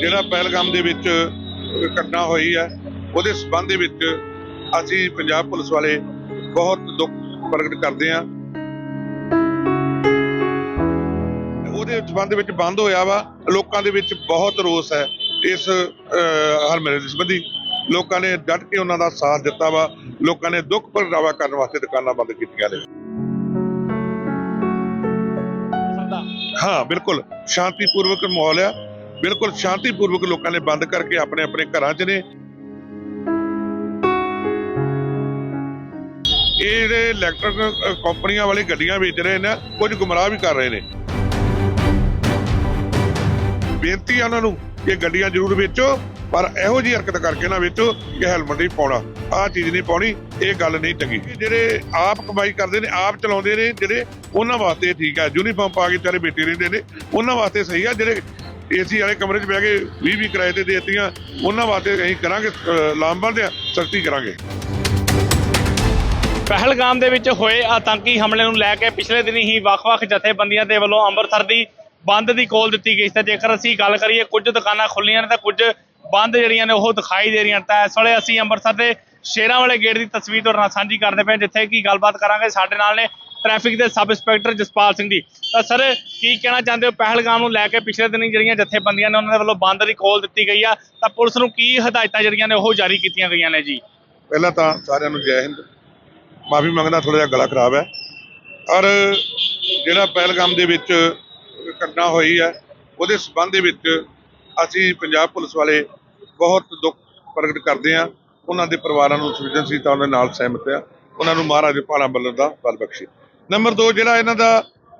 ਜਿਹੜਾ ਪਹਿਲਗਾਮ ਦੇ ਵਿੱਚ ਘਟਨਾ ਹੋਈ ਹੈ ਉਹਦੇ ਸਬੰਧ ਦੇ ਵਿੱਚ ਅਸੀਂ ਪੰਜਾਬ ਪੁਲਿਸ ਵਾਲੇ ਬਹੁਤ ਦੁੱਖ ਪ੍ਰਗਟ ਕਰਦੇ ਹਾਂ। ਉਹਦੇ ਸਬੰਧ ਵਿੱਚ ਬੰਦ ਹੋਇਆ ਵਾ। ਲੋਕਾਂ ਦੇ ਵਿੱਚ ਬਹੁਤ ਰੋਸ ਹੈ ਇਸ ਅਹ, ਹਰਮਲੇ ਦੇ ਸੰਬੰਧੀ। ਲੋਕਾਂ ਨੇ ਡਟ ਕੇ ਉਹਨਾਂ ਦਾ ਸਾਥ ਦਿੱਤਾ ਵਾ। ਲੋਕਾਂ ਨੇ ਦੁੱਖ ਪ੍ਰਗਟਾਵਾ ਕਰਨ ਵਾਸਤੇ ਦੁਕਾਨਾਂ ਬੰਦ ਕੀਤੀਆਂ ਨੇ। ਹਾਂ ਬਿਲਕੁਲ। ਸ਼ਾਂਤੀਪੂਰਵਕ ਮਾਹੌਲ ਆ। ਬਿਲਕੁਲ ਸ਼ਾਂਤੀਪੂਰਵਕ ਲੋਕਾਂ ਨੇ ਬੰਦ ਕਰਕੇ ਆਪਣੇ ਆਪਣੇ ਘਰਾਂ 'ਚ ਨੇ। ਇਹ ਜਿਹੜੇ ਇਲੈਕਟ੍ਰਿਕ ਕੰਪਨੀਆਂ ਵਾਲੀ ਗੱਡੀਆਂ ਵੇਚ ਰਹੇ ਨੇ, ਕੁਝ ਗੁੰਮਰਾਹ ਵੀ ਕਰ ਰਹੇ ਨੇ। ਬੇਨਤੀ ਆ ਉਹਨਾਂ ਨੂੰ ਕਿ ਗੱਡੀਆਂ ਜ਼ਰੂਰ ਵੇਚੋ, ਪਰ ਇਹੋ ਜਿਹੀ ਹਰਕਤ ਕਰਕੇ ਨਾ ਵੇਚੋ ਕਿ ਹੈਲਮਟ ਨਹੀਂ ਪਾਉਣਾ। ਆਹ ਚੀਜ਼ ਨਹੀਂ ਪਾਉਣੀ, ਇਹ ਗੱਲ ਨਹੀਂ ਚੰਗੀ। ਜਿਹੜੇ ਆਪ ਕਮਾਈ ਕਰਦੇ ਨੇ, ਆਪ ਚਲਾਉਂਦੇ ਨੇ, ਜਿਹੜੇ ਉਹਨਾਂ ਵਾਸਤੇ ਠੀਕ ਹੈ ਯੂਨੀਫਾਰਮ ਪਾ ਕੇ ਵਿਚਾਰੇ ਬੈਠੇ ਰਹਿੰਦੇ ਨੇ, ਉਹਨਾਂ ਵਾਸਤੇ ਸਹੀ ਆ। ਜਿਹੜੇ ਏਸੀ ਵਾਲੇ ਕਮਰੇ 'ਚ ਬਹਿ ਕੇ 20 20 ਕਿਰਾਏ ਤੇ ਦੇਤੀਆਂ। ਉਹਨਾਂ ਵਾਸਤੇ ਅਸੀਂ ਕਰਾਂਗੇ ਲਾਮਬੰਦ ਸਖਤੀ ਕਰਾਂਗੇ। ਪਹਿਲਗਾਮ ਦੇ ਵਿੱਚ ਹੋਏ ਆਤੰਕੀ ਹਮਲੇ ਨੂੰ ਲੈ ਕੇ ਪਿਛਲੇ ਦਿਨੀ ਹੀ ਵੱਖ-ਵੱਖ ਜਥੇਬੰਦੀਆਂ ਦੇ ਵੱਲੋਂ ਅੰਮ੍ਰਿਤਸਰ ਦੀ ਬੰਦ ਦੀ ਕੋਲ ਦਿੱਤੀ ਗਈ ਸੀ। ਤੇ ਜੇਕਰ ਅਸੀਂ ਗੱਲ ਕਰੀਏ ਕੁਝ ਦੁਕਾਨਾਂ ਖੁੱਲੀਆਂ ਨੇ ਤਾਂ ਕੁਝ ਬੰਦ ਜਿਹੜੀਆਂ ਨੇ ਉਹ ਦਿਖਾਈ ਦੇ ਰਹੀਆਂ ਤਾਂ ਇਸ ਵੇਲੇ ਅਸੀਂ ਅੰਮ੍ਰਿਤਸਰ ਦੇ ਸ਼ੇਰਾਂ ਵਾਲੇ ਗੇਟ ਦੀ ਤਸਵੀਰ ਤੁਹਾਡੇ ਨਾਲ ਸਾਂਝੀ ਕਰਦੇ ਪਏ ਜਿੱਥੇ ਕੀ ਗੱਲਬਾਤ ਕਰਾਂਗੇ। ਸਾਡੇ ਨਾਲ ਨੇ ਟ੍ਰੈਫਿਕ ਦੇ ਸਬ ਇੰਸਪੈਕਟਰ ਜਸਪਾਲ ਸਿੰਘ ਜੀ। ਤਾਂ ਸਰ ਕੀ ਕਹਿਣਾ ਚਾਹੁੰਦੇ ਹੋ? ਪਹਿਲਗਾਮ ਨੂੰ ਲੈ ਕੇ ਪਿਛਲੇ ਦਿਨੀ ਜਿਹੜੀਆਂ ਜਥੇਬੰਦੀਆਂ ਨੇ ਉਹਨਾਂ ਦੇ ਵੱਲੋਂ ਬੰਦ ਦੀ ਕੋਲ ਦਿੱਤੀ ਗਈ ਆ। ਤਾਂ ਪੁਲਿਸ ਨੂੰ ਕੀ ਹਦਾਇਤਾਂ ਜਿਹੜੀਆਂ ਨੇ ਉਹ ਜਾਰੀ ਕੀਤੀਆਂ ਗਈਆਂ ਨੇ ਜੀ? ਪਹਿਲਾਂ ਤਾਂ ਸਾਰਿਆਂ ਨੂੰ ਜੈ ਹਿੰਦ। ਮਾਫੀ ਮੰਗਦਾ ਥੋੜਾ ਜਿਹਾ ਗਲਾ ਖਰਾਬ ਹੈ। ਔਰ ਜਿਹੜਾ ਪਹਿਲਗਾਮ ਦੇ ਵਿੱਚ ਘਟਨਾ ਹੋਈ ਹੈ, ਉਹਦੇ ਸਬੰਧ ਦੇ ਵਿੱਚ ਅਸੀਂ ਪੰਜਾਬ ਪੁਲਿਸ ਵਾਲੇ ਬਹੁਤ ਦੁੱਖ ਪ੍ਰਗਟ ਕਰਦੇ ਹਾਂ। ਉਹਨਾਂ ਦੇ ਪਰਿਵਾਰਾਂ ਨੂੰ ਸੰਵੇਦਨਸ਼ੀਲਤਾ ਉਹਨਾਂ ਨਾਲ ਸਹਿਮਤ ਆ ਉਹਨਾਂ ਨੂੰ ਮਹਾਰਾਜ ਭਾਣਾ ਬੱਲਣ ਦਾ ਬਲ ਬਖਸ਼ੇ। ਨੰਬਰ 2 ਜਿਹੜਾ ਇਹਨਾਂ ਦਾ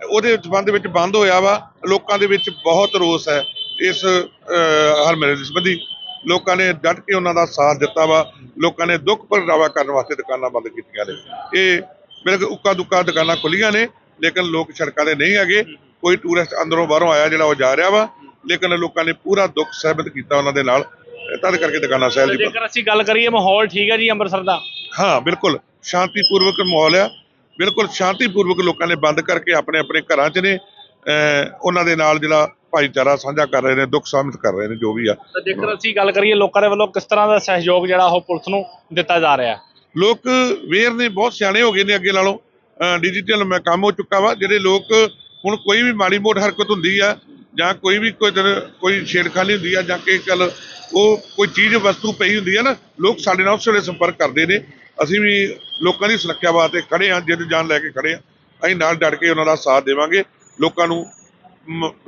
ਉਹਦੇ ਸਬੰਧ ਵਿੱਚ ਬੰਦ ਹੋਇਆ ਵਾ ਲੋਕਾਂ ਦੇ ਵਿੱਚ ਬਹੁਤ ਰੋਸ ਹੈ ਇਸ ਹਰਮਲੇ ਦੇ ਸੰਬੰਧੀ। ਲੋਕਾਂ ਨੇ ਡਟ ਕੇ ਉਹਨਾਂ ਦਾ ਸਾਥ ਦਿੱਤਾ ਵਾ। ਲੋਕਾਂ ਨੇ ਦੁੱਖ ਪ੍ਰਗਟਾਵਾ ਕਰਨ ਵਾਸਤੇ ਦੁਕਾਨਾਂ ਬੰਦ ਕੀਤੀਆਂ ਨੇ। ਇਹ ਬਿਲਕੁਲ ਉੱਕਾ ਦੁੱਕਾ ਦੁਕਾਨਾਂ ਖੁੱਲੀਆਂ ਨੇ ਲੇਕਿਨ ਲੋਕ ਸੜਕਾਂ ਤੇ ਨਹੀਂ ਹੈਗੇ। ਕੋਈ ਟੂਰਿਸਟ ਅੰਦਰੋਂ ਬਾਹਰੋਂ ਆਇਆ ਜਿਹੜਾ ਉਹ ਜਾ ਰਿਹਾ ਵਾ। ਲੇਕਿਨ ਲੋਕਾਂ ਨੇ ਪੂਰਾ ਦੁੱਖ ਸਹਿਮਤ ਕੀਤਾ ਉਹਨਾਂ ਦੇ ਨਾਲ। ਤਦ ਕਰਕੇ ਦੁਕਾਨਾਂ ਸਹਿਲ ਦੀ ਜੇਕਰ ਅਸੀਂ ਗੱਲ ਕਰੀਏ ਮਾਹੌਲ ਠੀਕ ਹੈ ਜੀ ਅੰਮ੍ਰਿਤਸਰ ਦਾ? ਹਾਂ ਬਿਲਕੁਲ। ਸ਼ਾਂਤੀਪੂਰਵਕ ਮਾਹੌਲ ਆ। ਬਿਲਕੁਲ ਸ਼ਾਂਤੀਪੂਰਵਕ ਲੋਕਾਂ ਨੇ ਬੰਦ ਕਰਕੇ ਆਪਣੇ ਆਪਣੇ ਘਰਾਂ 'ਚ ਨੇ ਉਹਨਾਂ ਦੇ ਨਾਲ ਜਿਹੜਾ ਭਾਈਚਾਰਾ ਸਾਂਝਾ ਕਰ ਰਹੇ ਨੇ ਦੁੱਖ ਸਾਂਝਾ ਕਰ ਰਹੇ ਨੇ ਜੋ ਵੀ ਆ। ਤਾਂ ਜੇਕਰ ਅਸੀਂ ਗੱਲ ਕਰੀਏ ਲੋਕਾਂ ਦੇ ਵੱਲੋਂ ਕਿਸ ਤਰ੍ਹਾਂ ਦਾ ਸਹਿਯੋਗ ਜਿਹੜਾ ਉਹ ਪੁਲਿਸ ਨੂੰ ਦਿੱਤਾ ਜਾ ਰਿਹਾ? ਲੋਕ ਵੇਰ ਨੇ ਬਹੁਤ ਸਿਆਣੇ ਹੋ ਗਏ ਨੇ ਅੱਗੇ ਨਾਲੋਂ। ਡਿਜੀਟਲ ਮੈਂ ਕੰਮ ਹੋ ਚੁੱਕਾ ਵਾ ਜਿਹੜੇ ਲੋਕ ਹੁਣ ਕੋਈ ਵੀ ਮਾੜੀ ਮੋਟ ਹਰਕਤ ਹੁੰਦੀ ਆ ਜਾਂ ਕੋਈ ਵੀ ਕੋਈ ਕੋਈ ਛੇੜਖਾਨੀ ਹੁੰਦੀ ਆ ਜਾਂ ਕਿ ਕੱਲ ਉਹ ਕੋਈ ਚੀਜ਼ ਵਸਤੂ ਪਈ ਹੁੰਦੀ ਆ ਨਾ ਲੋਕ ਸਾਡੇ ਨਾਲ ਉਸ ਵੇਲੇ ਸੰਪਰਕ ਕਰਦੇ ਨੇ। ਅਸੀਂ ਵੀ ਲੋਕਾਂ ਦੀ ਸੁਰੱਖਿਆ ਵਾਸਤੇ ਖੜੇ ਆ ਜਿੱਦ ਜਾਨ ਲੈ ਕੇ ਖੜੇ ਆ ਅਸੀਂ ਨਾਲ ਡਟ ਕੇ ਉਹਨਾਂ ਦਾ ਸਾਥ ਦੇਵਾਂਗੇ। ਲੋਕਾਂ ਨੂੰ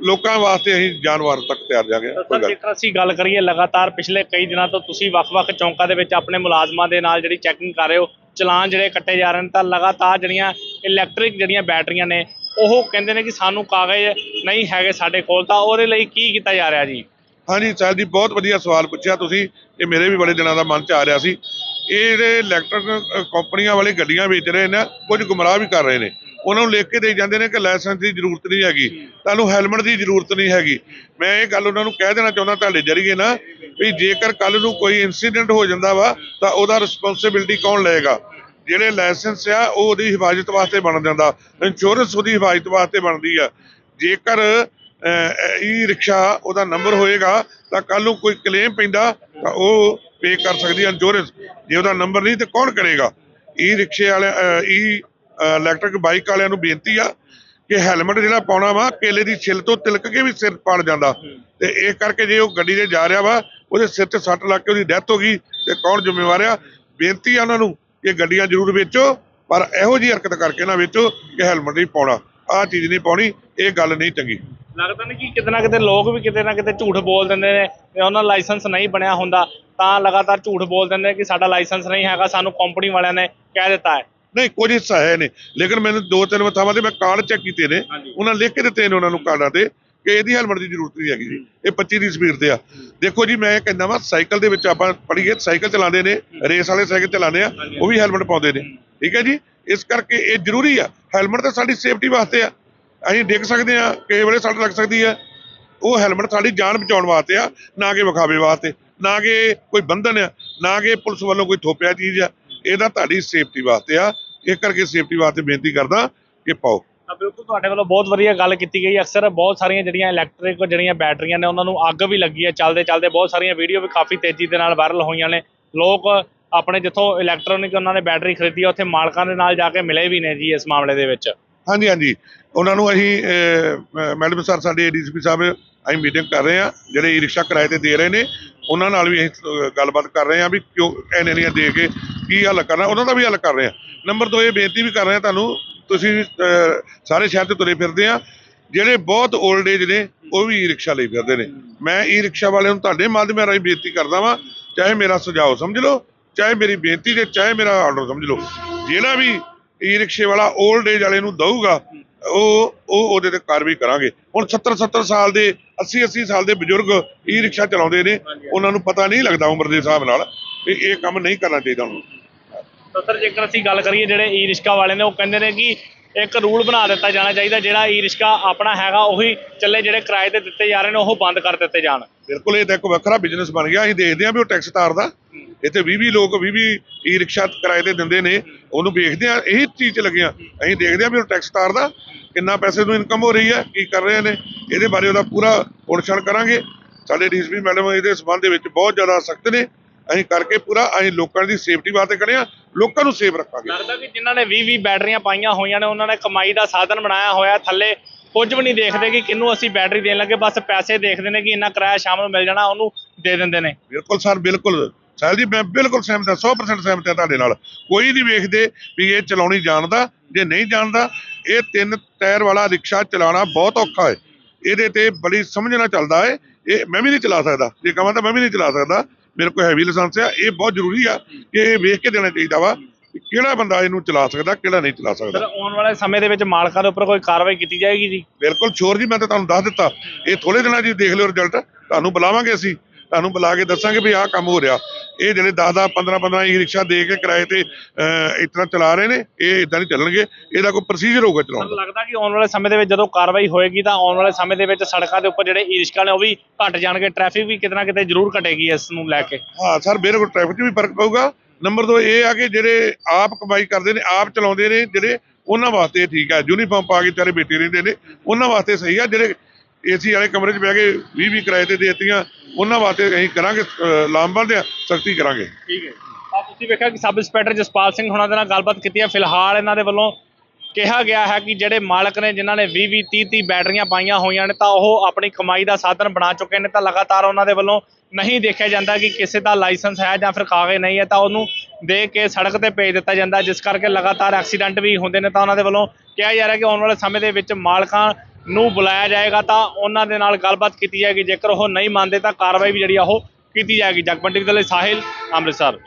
ਲੋਕਾਂ ਵਾਸਤੇ ਅਸੀਂ ਜਾਨਵਰ ਤੱਕ ਤਿਆਰ ਜਾਗੇ ਸਰ ਜੇਕਰ ਅਸੀਂ ਗੱਲ ਕਰੀਏ ਲਗਾਤਾਰ ਪਿਛਲੇ ਕਈ ਦਿਨਾਂ ਤੋਂ ਤੁਸੀਂ ਵੱਖ-ਵੱਖ ਚੌਂਕਾਂ ਦੇ ਵਿੱਚ ਆਪਣੇ ਮੁਲਾਜ਼ਮਾਂ ਦੇ ਨਾਲ ਜਿਹੜੀ ਚੈਕਿੰਗ ਕਰ ਰਹੇ ਹੋ ਚਲਾਨ ਜਿਹੜੇ ਕੱਟੇ ਜਾ ਰਹੇ ਨੇ ਤਾਂ ਲਗਾਤਾਰ ਜਿਹੜੀਆਂ ਇਲੈਕਟ੍ਰਿਕ ਜਿਹੜੀਆਂ ਬੈਟਰੀਆਂ ਨੇ ਉਹ ਕਹਿੰਦੇ ਨੇ ਕਿ ਸਾਨੂੰ ਕਾਗਜ਼ ਨਹੀਂ ਹੈਗੇ ਸਾਡੇ ਕੋਲ ਤਾਂ ਉਹਦੇ ਲਈ ਕੀ ਕੀਤਾ ਜਾ ਰਿਹਾ ਜੀ? ਹਾਂਜੀ ਸਾਹਿਬ ਜੀ ਬਹੁਤ ਵਧੀਆ ਸਵਾਲ ਪੁੱਛਿਆ ਤੁਸੀਂ। ਇਹ ਮੇਰੇ ਵੀ ਬੜੇ ਦਿਨਾਂ ਦਾ ਮਨ ਚ ਆ ਰਿਹਾ ਸੀ। ਇਹ ਜਿਹੜੇ ਇਲੈਕਟ੍ਰਿਕ ਕੰਪਨੀਆਂ ਵਾਲੀ ਗੱਡੀਆਂ ਵੇਚ ਰਹੇ ਨੇ, ਕੁਝ ਗੁੰਮਰਾਹ ਵੀ ਕਰ ਰਹੇ ਨੇ। ਉਹਨਾਂ ਨੂੰ ਲਿਖ ਕੇ ਦੇਈ ਜਾਂਦੇ ਨੇ ਕਿ ਲਾਇਸੈਂਸ ਦੀ ਜ਼ਰੂਰਤ ਨਹੀਂ ਹੈਗੀ। ਤੁਹਾਨੂੰ ਹੈਲਮਟ ਦੀ ਜ਼ਰੂਰਤ ਨਹੀਂ ਹੈਗੀ। ਮੈਂ ਇਹ ਗੱਲ ਉਹਨਾਂ ਨੂੰ ਕਹਿ ਦੇਣਾ ਚਾਹੁੰਦਾ ਤੁਹਾਡੇ ਜਰੀਏ ਨਾ, ਵੀ ਜੇਕਰ ਕੱਲ ਨੂੰ ਕੋਈ ਇਨਸੀਡੈਂਟ ਹੋ ਜਾਂਦਾ ਵਾ, ਤਾਂ ਉਹਦਾ ਰਿਸਪੌਂਸਿਬਿਲਟੀ ਕੌਣ ਲਏਗਾ? ਜਿਹੜੇ ਲਾਇਸੈਂਸ ਆ, ਉਹ ਉਹਦੀ ਹਿਫਾਜ਼ਤ ਵਾਸਤੇ ਬਣ ਜਾਂਦਾ। ਇੰਸ਼ੋਰੈਂਸ ਉਹਦੀ ਹਿਫਾਜ਼ਤ ਵਾਸਤੇ ਬਣਦੀ ਆ। ਜੇਕਰ ਈ ਰਿਕਸ਼ਾ ਉਹਦਾ ਨੰਬਰ ਹੋਏਗਾ, ਤਾਂ ਕੱਲ ਨੂੰ ਕੋਈ ਕਲੇਮ ਪੈਂਦਾ, ਤਾਂ ਉਹ ਪੇ ਕਰ ਸਕਦੀ ਹੈ ਇੰਸ਼ੋਰੈਂਸ ਜੇ ਉਹਦਾ ਨੰਬਰ ਨਹੀਂ ਤੇ ਕੌਣ ਕਰੇਗਾ? ਈ ਰਿਕਸ਼ੇ ਵਾਲੇ ਈ ਇਲੈਕਟ੍ਰਿਕ ਬਾਈਕ ਵਾਲਿਆਂ ਨੂੰ ਬੇਨਤੀ ਆ ਕਿ ਹੈਲਮਟ ਜਿਹੜਾ ਪਾਉਣਾ ਵਾ, ਕੇਲੇ ਦੀ ਛਿੱਲ ਤੋਂ ਤਿਲਕ ਕੇ ਵੀ ਸਿਰ ਪੜ ਜਾਂਦਾ। ਤੇ ਇਹ ਕਰਕੇ ਜੇ ਉਹ ਗੱਡੀ 'ਤੇ ਜਾ ਰਿਹਾ ਵਾ, ਉਹਦੇ ਸਿਰ 'ਤੇ ਸੱਟ ਲੱਗ ਕੇ ਉਹਦੀ ਡੈਥ ਹੋ ਗਈ ਤੇ ਕੌਣ ਜ਼ਿੰਮੇਵਾਰ ਆ? ਬੇਨਤੀ ਆ ਉਹਨਾਂ ਨੂੰ ਕਿ ਗੱਡੀਆਂ ਜ਼ਰੂਰ ਵੇਚੋ, ਪਰ ਇਹੋ ਜਿਹੀ ਹਰਕਤ ਕਰਕੇ ਨਾ ਵੇਚੋ ਕਿ ਹੈਲਮਟ ਨਹੀਂ ਪਾਉਣਾ। ਆਹ ਚੀਜ਼ ਨਹੀਂ ਪਾਉਣੀ, ਇਹ ਗੱਲ ਨਹੀਂ ਚੰਗੀ। ਲੱਗਦਾ ਨਹੀਂ ਕਿ ਕਿਤੇ ਨਾ ਕਿਤੇ ਲੋਕ ਵੀ ਕਿਤੇ ਨਾ ਕਿਤੇ ਝੂਠ ਬੋਲ ਦਿੰਦੇ ਨੇ, ਉਹਨਾਂ ਲਾਇਸੈਂਸ ਨਹੀਂ ਬਣਿਆ ਹੁੰਦਾ। ਤਾਂ ਲਗਾਤਾਰ ਝੂਠ ਬੋਲ ਦਿੰਦੇ ਨੇ ਕਿ ਸਾਡਾ ਲਾਇਸੈਂਸ ਨਹੀਂ ਹੈਗਾ ਸਾਨੂੰ ਕੰਪਨੀ ਵਾਲਿਆਂ ਨੇ ਕਹਿ ਦਿੱਤਾ ਹੈ। ਨਹੀਂ ਕੁਝ ਹਿੱਸਾ ਹੈ ਨੇ ਲੇਕਿਨ ਮੈਨੂੰ ਦੋ ਤਿੰਨ ਥਾਵਾਂ ਤੇ ਮੈਂ ਕਾਰਡ ਚੈੱਕ ਕੀਤੇ ਨੇ। ਉਹਨਾਂ ਲਿਖ ਕੇ ਦਿੱਤੇ ਨੇ ਉਹਨਾਂ ਨੂੰ ਕਾਰਡਾਂ ਤੇ ਕਿ ਇਹਦੀ ਹੈਲਮਟ ਦੀ ਜ਼ਰੂਰਤ ਨਹੀਂ ਹੈਗੀ ਜੀ। ਇਹ 25 ਦੀ ਸਪੀਡ ਤੇ ਆ। ਦੇਖੋ ਜੀ ਮੈਂ ਕਹਿੰਦਾ ਵਾ ਸਾਈਕਲ ਦੇ ਵਿੱਚ ਆਪਾਂ ਪੜੀਏ ਸਾਈਕਲ ਚਲਾਉਂਦੇ ਨੇ ਰੇਸ ਵਾਲੇ ਸਾਈਕਲ ਚਲਾਉਂਦੇ ਆ ਉਹ ਵੀ ਹੈਲਮਟ ਪਾਉਂਦੇ ਨੇ। ਠੀਕ ਹੈ ਜੀ? ਇਸ ਕਰਕੇ ਇਹ ਜ਼ਰੂਰੀ ਆ। ਹੈਲਮਟ ਤਾਂ ਸਾਡੀ ਸੇਫਟੀ ਵਾਸਤੇ ਆ। ਅਸੀਂ ਡਿੱਗ ਸਕਦੇ ਆ ਕਿਸੇ ਵੇਲੇ ਸੱਟ ਲੱਗ ਸਕਦੀ ਆ। ਉਹ ਹੈਲਮਟ ਸਾਡੀ ਜਾਨ ਬਚਾਉਣ ਵਾਸਤੇ ਆ ਨਾ ਕਿ ਵਿਖਾਵੇ ਵਾਸਤੇ। ਨਾ ਕਿ ਕੋਈ ਬੰਧਨ ਆ ਨਾ ਕਿ ਪੁਲਿਸ ਵੱਲੋਂ ਕੋਈ ਥੋਪਿਆ ਚੀਜ਼ ਆ। ਇਹਦਾ ਤੁਹਾਡੀ ਸੇਫਟੀ ਵਾਸਤੇ ਆ। ਇਹ ਕਰਕੇ ਸੇਫਟੀ ਵਾਸਤੇ ਬੇਨਤੀ ਕਰਦਾ ਕਿ ਪਾਓ। ਬਿਲਕੁਲ ਤੁਹਾਡੇ ਵੱਲੋਂ ਬਹੁਤ ਵਧੀਆ ਗੱਲ ਕੀਤੀ ਗਈ। ਅਕਸਰ ਬਹੁਤ ਸਾਰੀਆਂ ਜਿਹੜੀਆਂ ਇਲੈਕਟ੍ਰਿਕ ਜਿਹੜੀਆਂ ਬੈਟਰੀਆਂ ਨੇ ਉਹਨਾਂ ਨੂੰ ਅੱਗ ਵੀ ਲੱਗੀ ਹੈ। ਚੱਲਦੇ ਚੱਲਦੇ ਬਹੁਤ ਸਾਰੀਆਂ ਵੀਡੀਓ ਵੀ ਕਾਫੀ ਤੇਜ਼ੀ ਦੇ ਨਾਲ ਵਾਇਰਲ ਹੋਈਆਂ ਨੇ। ਲੋਕ ਆਪਣੇ ਜਿੱਥੋਂ ਇਲੈਕਟ੍ਰੋਨਿਕ ਉਹਨਾਂ ਨੇ ਬੈਟਰੀ ਖਰੀਦੀ ਹੈ ਉੱਥੇ ਮਾਲਕਾਂ ਦੇ ਨਾਲ ਜਾ ਕੇ ਮਿਲੇ ਵੀ ਨੇ ਜੀ ਇਸ ਮਾਮਲੇ ਦੇ ਵਿੱਚ। ਹਾਂਜੀ ਹਾਂਜੀ। ਉਹਨਾਂ ਨੂੰ ਅਸੀਂ ਮੈਡਮ ਸਰ ਸਾਡੇ ਡੀਸੀਪੀ ਸਾਹਿਬ ਅਸੀਂ ਮੀਟਿੰਗ ਕਰ ਰਹੇ ਹਾਂ, ਜਿਹੜੇ ਈ ਰਿਕਸ਼ਾ ਕਿਰਾਏ ਤੇ ਦੇ ਰਹੇ ਨੇ, ਉਹਨਾਂ ਨਾਲ ਵੀ ਅਸੀਂ ਗੱਲਬਾਤ ਕਰ ਰਹੇ ਹਾਂ ਵੀ ਕਿਉਂ ਐਨੇ ਦੀਆਂ ਦੇ ਕੇ ਕੀ ਹੱਲ ਕਰਨਾ, ਉਹਨਾਂ ਦਾ ਵੀ ਹੱਲ ਕਰ ਰਹੇ ਹਾਂ। ਨੰਬਰ 2 ਇਹ ਬੇਨਤੀ ਵੀ ਕਰ ਰਹੇ ਹਾਂ ਤੁਹਾਨੂੰ, ਤੁਸੀਂ ਸਾਰੇ ਸ਼ਹਿਰ 'ਚ ਤੁਰੇ ਫਿਰਦੇ ਆ ਜਿਹੜੇ ਬਹੁਤ 올ਡ ਏਜ ਨੇ, ਉਹ ਵੀ ਈ ਰਿਕਸ਼ਾ ਲਈ ਫਿਰਦੇ ਨੇ। ਮੈਂ ਈ ਰਿਕਸ਼ਾ ਵਾਲਿਆਂ ਨੂੰ ਤੁਹਾਡੇ ਮਾਧਿਅਮ ਰਾਹੀਂ ਬੇਨਤੀ ਕਰਦਾ ਵਾਂ, ਚਾਹੇ ਮੇਰਾ ਸੁਝਾਅ ਸਮਝ ਲਓ, ਚਾਹੇ ਮੇਰੀ ਬੇਨਤੀ ਤੇ, ਚਾਹੇ ਮੇਰਾ ਆਰਡਰ ਸਮਝ ਲਓ, ਜਿਹੜਾ ਵੀ ਈ ਰਿਕਸ਼ੇ ਵਾਲਾ 올ਡ ਏਜ ਵਾਲੇ ਨੂੰ ਦਊਗਾ, ਉਹ ਉਹ ਉਹਦੇ ਤੇ ਕਾਰਵਾਈ ਕਰਾਂਗੇ। ਹੁਣ 70 70 ਸਾਲ ਦੇ 80 80 ਸਾਲ ਦੇ ਬਜ਼ੁਰਗ ਈ ਰਿਕਸ਼ਾ ਚਲਾਉਂਦੇ ਨੇ। ਉਹਨਾਂ ਨੂੰ ਪਤਾ ਨਹੀਂ ਲੱਗਦਾ ਉਮਰ ਦੇ ਹਿਸਾਬ ਨਾਲ ਵੀ ਇਹ ਕੰਮ ਨਹੀਂ ਕਰਨਾ ਚਾਹੀਦਾ ਉਹਨੂੰ ਤਾਂ ਸਰ ਜੇਕਰ ਅਸੀਂ ਗੱਲ ਕਰੀਏ ਜਿਹੜੇ ਈ ਰਿਕਸ਼ਾ ਵਾਲੇ ਨੇ ਉਹ ਕਹਿੰਦੇ ਨੇ ਕਿ ਇੱਕ ਰੂਲ ਬਣਾ ਦਿੱਤਾ ਜਾਣਾ ਚਾਹੀਦਾ ਜਿਹੜਾ ਈ ਰਿਕਸ਼ਾ ਆਪਣਾ ਹੈਗਾ ਉਹੀ ਚੱਲੇ ਜਿਹੜੇ ਕਿਰਾਏ ਤੇ ਦਿੱਤੇ ਜਾ ਰਹੇ ਨੇ ਉਹ ਬੰਦ ਕਰ ਦਿੱਤੇ ਜਾਣ। ਬਿਲਕੁਲ ਇਹ ਤਾਂ ਇੱਕ ਵੱਖਰਾ ਬਿਜ਼ਨਸ ਬਣ ਗਿਆ। ਅਸੀਂ ਦੇਖਦੇ ਹਾਂ ਵੀ ਉਹ ਟੈਕਸ ਤਾਰਦਾ ਇੱਥੇ 20 20 ਲੋਕ 20 20 ਈ ਰਿਕਸ਼ਾ ਕਿਰਾਏ ਤੇ ਦਿੰਦੇ ਨੇ। ਉਹਨੂੰ ਵੇਖਦੇ ਆ ਇਹੀ ਚੀਜ਼ 'ਚ ਲੱਗੇ ਆ। ਅਸੀਂ ਦੇਖਦੇ ਆ ਵੀ ਉਹ ਟੈਕਸ ਤਾਰਦਾ ਕਿੰਨਾ ਪੈਸੇ ਨੂੰ ਇਨਕਮ ਹੋ ਰਹੀ ਹੈ ਕੀ ਕਰ ਰਹੇ ਨੇ। ਇਹਦੇ ਬਾਰੇ ਉਹਦਾ ਪੂਰਾ ਪੁਣਛਣ ਕਰਾਂਗੇ। ਸਾਡੇ ਡੀਐਸਪੀ ਮੈਡਮ ਇਹਦੇ ਸਬੰਧ ਦੇ ਵਿੱਚ ਬਹੁਤ ਜ਼ਿਆਦਾ ਸਖਤ ਨੇ। ਅਸੀਂ ਕਰਕੇ ਪੂਰਾ ਅਸੀਂ ਲੋਕਾਂ ਦੀ ਸੇਫਟੀ ਵਾਸਤੇ ਖੜੇ ਆ। ਲੋਕਾਂ ਨੂੰ ਸੇਫ ਰੱਖਾਂਗੇ। ਲੱਗਦਾ ਕਿ ਜਿਨ੍ਹਾਂ ਨੇ 20 20 ਬੈਟਰੀਆਂ ਪਾਈਆਂ ਹੋਈਆਂ ਨੇ ਉਹਨਾਂ ਨੇ ਕਮਾਈ ਦਾ ਸਾਧਨ ਬਣਾਇਆ ਹੋਇਆ। ਥੱਲੇ ਕੁਝ ਵੀ ਨਹੀਂ ਦੇਖਦੇ ਕਿ ਕਿਹਨੂੰ ਅਸੀਂ ਬੈਟਰੀ ਦੇਣ ਲੱਗੇ ਬਸ ਪੈਸੇ ਦੇਖਦੇ ਨੇ ਕਿ ਇੰਨਾ ਕਿਰਾਇਆ ਸ਼ਾਮ ਨੂੰ ਮਿਲ ਜਾਣਾ ਉਹਨੂੰ ਦੇ ਦਿੰਦੇ ਨੇ। ਬਿਲਕੁਲ ਸਰ ਬਿਲਕੁਲ। ਸਾਹਿਲ ਜੀ ਮੈਂ ਬਿਲਕੁਲ ਸਹਿਮਤ ਹਾਂ 100% ਸਹਿਮਤ ਹਾਂ ਤੁਹਾਡੇ ਨਾਲ। ਕੋਈ ਨਹੀਂ ਵੇਖਦੇ ਵੀ ਇਹ ਚਲਾਉਣੀ ਜਾਣਦਾ ਜੇ ਨਹੀਂ ਜਾਣਦਾ ਇਹ ਤਿੰਨ ਟਾਇਰ ਵਾਲਾ ਰਿਕਸ਼ਾ ਚਲਾਉਣਾ ਬਹੁਤ ਔਖਾ ਹੈ। ਇਹਦੇ ਤੇ ਬੜੀ ਸਮਝਣਾ ਚੱਲਦਾ ਹੈ। ਇਹ ਮੈਂ ਵੀ ਨਹੀਂ ਚਲਾ ਸਕਦਾ। ਜੇ ਕਹਾਂ ਤਾਂ ਮੈਂ ਵੀ ਨਹੀਂ ਚਲਾ ਸਕਦਾ। ਮੇਰੇ ਕੋਲ ਹੈਵੀ ਲਾਇਸੈਂਸ ਆ। ਇਹ ਬਹੁਤ ਜ਼ਰੂਰੀ ਆ ਕਿ ਇਹ ਵੇਖ ਕੇ ਦੇਣਾ ਚਾਹੀਦਾ ਵਾ ਕਿ ਕਿਹੜਾ ਬੰਦਾ ਇਹਨੂੰ ਚਲਾ ਸਕਦਾ ਕਿਹੜਾ ਨਹੀਂ ਚਲਾ ਸਰ ਸਕਦਾ ਆਉਣ ਵਾਲੇ ਸਮੇਂ ਦੇ ਵਿੱਚ ਮਾਲਕਾਂ ਦੇ ਉੱਪਰ ਕੋਈ ਕਾਰਵਾਈ ਕੀਤੀ ਜਾਏਗੀ ਜੀ? ਬਿਲਕੁਲ ਸ਼ੋਰ ਜੀ ਮੈਂ ਤਾਂ ਤੁਹਾਨੂੰ ਦੱਸ ਦਿੱਤਾ। ਇਹ ਥੋੜੇ ਦਿਨਾਂ ਹੀ ਦੇਖ ਲਿਓ ਰਿਜ਼ਲਟ ਤੁਹਾਨੂੰ ਬੁਲਾਵਾਂਗੇ ਅਸੀਂ। ਤੁਹਾਨੂੰ ਬੁਲਾ ਕੇ ਦੱਸਾਂਗੇ ਵੀ ਆਹ ਕੰਮ ਹੋ ਰਿਹਾ। ਇਹ ਜਿਹੜੇ 10 10 15 15 ਈ ਰਿਕਸ਼ਾ ਦੇ ਕੇ ਕਿਰਾਏ ਤੇ ਇਸ ਤਰ੍ਹਾਂ ਚਲਾ ਰਹੇ ਨੇ ਇਹ ਇਦਾਂ ਨਹੀਂ ਚੱਲਣਗੇ। ਇਹਦਾ ਕੋਈ ਪ੍ਰੋਸੀਜਰ ਹੋਊਗਾ ਚਲਾਉਣ ਦਾ। ਲੱਗਦਾ ਕਿ ਆਉਣ ਵਾਲੇ ਸਮੇਂ ਦੇ ਵਿੱਚ ਜਦੋਂ ਕਾਰਵਾਈ ਹੋਏਗੀ ਤਾਂ ਆਉਣ ਵਾਲੇ ਸਮੇਂ ਦੇ ਵਿੱਚ ਸੜਕਾਂ ਦੇ ਉੱਪਰ ਜਿਹੜੇ ਈ ਰਿਕਸ਼ਾ ਨੇ ਉਹ ਵੀ ਘਟ ਜਾਣਗੇ ਟ੍ਰੈਫਿਕ ਵੀ ਕਿਤੇ ਨਾ ਕਿਤੇ ਜ਼ਰੂਰ ਘਟੇਗੀ ਇਸ ਨੂੰ ਲੈ ਕੇ। ਹਾਂ ਸਰ ਮੇਰੇ ਕੋਲ ਟ੍ਰੈਫਿਕ 'ਚ ਵੀ ਫ਼ਰਕ ਪਊਗਾ। ਨੰਬਰ 2 ਇਹ ਆ ਕਿ ਜਿਹੜੇ ਆਪ ਕਮਾਈ ਕਰਦੇ ਨੇ ਆਪ ਚਲਾਉਂਦੇ ਨੇ ਜਿਹੜੇ ਉਹਨਾਂ ਵਾਸਤੇ ਠੀਕ ਆ ਯੂਨੀਫਾਰਮ ਪਾ ਕੇ ਵਿਚਾਰੇ ਬੈਠੇ ਰਹਿੰਦੇ ਨੇ ਉਹਨਾਂ ਵਾਸਤੇ ਸਹੀ ਆ। ਜਿਹੜੇ ਏਸੀ ਵਾਲੇ ਕਮਰੇ 'ਚ ਬਹਿ ਕੇ 20 20 ਕਿਰਾਏ ਤੇ ਦੇਤੀਆਂ। ਉਹਨਾਂ ਵਾਸਤੇ ਅਸੀਂ ਕਰਾਂਗੇ ਲਾਂਬਲ ਸਖਤੀ ਕਰਾਂਗੇ। ਠੀਕ ਹੈ। ਆ ਤੁਸੀਂ ਵੇਖਿਆ ਕਿ ਸਬ ਇੰਸਪੈਕਟਰ ਜਸਪਾਲ ਸਿੰਘ ਹੁਣਾਂ ਦੇ ਨਾਲ ਗੱਲਬਾਤ ਕੀਤੀ ਹੈ। ਫਿਲਹਾਲ ਇਹਨਾਂ ਦੇ ਵੱਲੋਂ ਕਿਹਾ ਗਿਆ ਹੈ ਕਿ ਜਿਹੜੇ ਮਾਲਕ ਨੇ, ਜਿਨ੍ਹਾਂ ਨੇ 20 20 30 30 ਬੈਟਰੀਆਂ ਪਾਈਆਂ ਹੋਈਆਂ ਨੇ, ਤਾਂ ਉਹ ਆਪਣੀ ਕਮਾਈ ਦਾ ਸਾਧਨ ਬਣਾ ਚੁੱਕੇ ਨੇ। ਤਾਂ ਲਗਾਤਾਰ ਉਹਨਾਂ ਦੇ ਵੱਲੋਂ ਨਹੀਂ ਦੇਖਿਆ ਜਾਂਦਾ ਕਿ ਕਿਸੇ ਦਾ ਲਾਇਸੈਂਸ ਹੈ ਜਾਂ ਫਿਰ ਕਾਗਜ਼ ਨਹੀਂ ਹੈ, ਤਾਂ ਉਹਨੂੰ ਦੇ ਕੇ ਸੜਕ ਤੇ ਭੇਜ ਦਿੱਤਾ ਜਾਂਦਾ ਜਿਸ ਕਰਕੇ ਲਗਾਤਾਰ ਐਕਸੀਡੈਂਟ ਵੀ ਹੁੰਦੇ ਨੇ। ਤਾਂ ਉਹਨਾਂ ਦੇ ਵੱਲੋਂ ਕਿਹਾ ਜਾ ਰਿਹਾ ਕਿ ਆਉਣ ਵਾਲੇ ਸਮੇਂ ਦੇ ਵਿੱਚ ਮਾਲਕਾਂ ਨੂੰ ਬੁਲਾਇਆ ਜਾਏਗਾ ਤਾਂ ਉਹਨਾਂ ਦੇ ਨਾਲ ਗੱਲਬਾਤ ਕੀਤੀ ਜਾਏਗੀ। ਜੇਕਰ ਉਹ ਨਹੀਂ ਮੰਨਦੇ ਤਾਂ ਕਾਰਵਾਈ ਵੀ ਜਿਹੜੀ ਆ ਉਹ ਕੀਤੀ ਜਾਏਗੀ। ਜਗਬੰਡੀ ਦੇ ਲਈ ਸਾਹਿਲ, ਅੰਮ੍ਰਿਤਸਰ।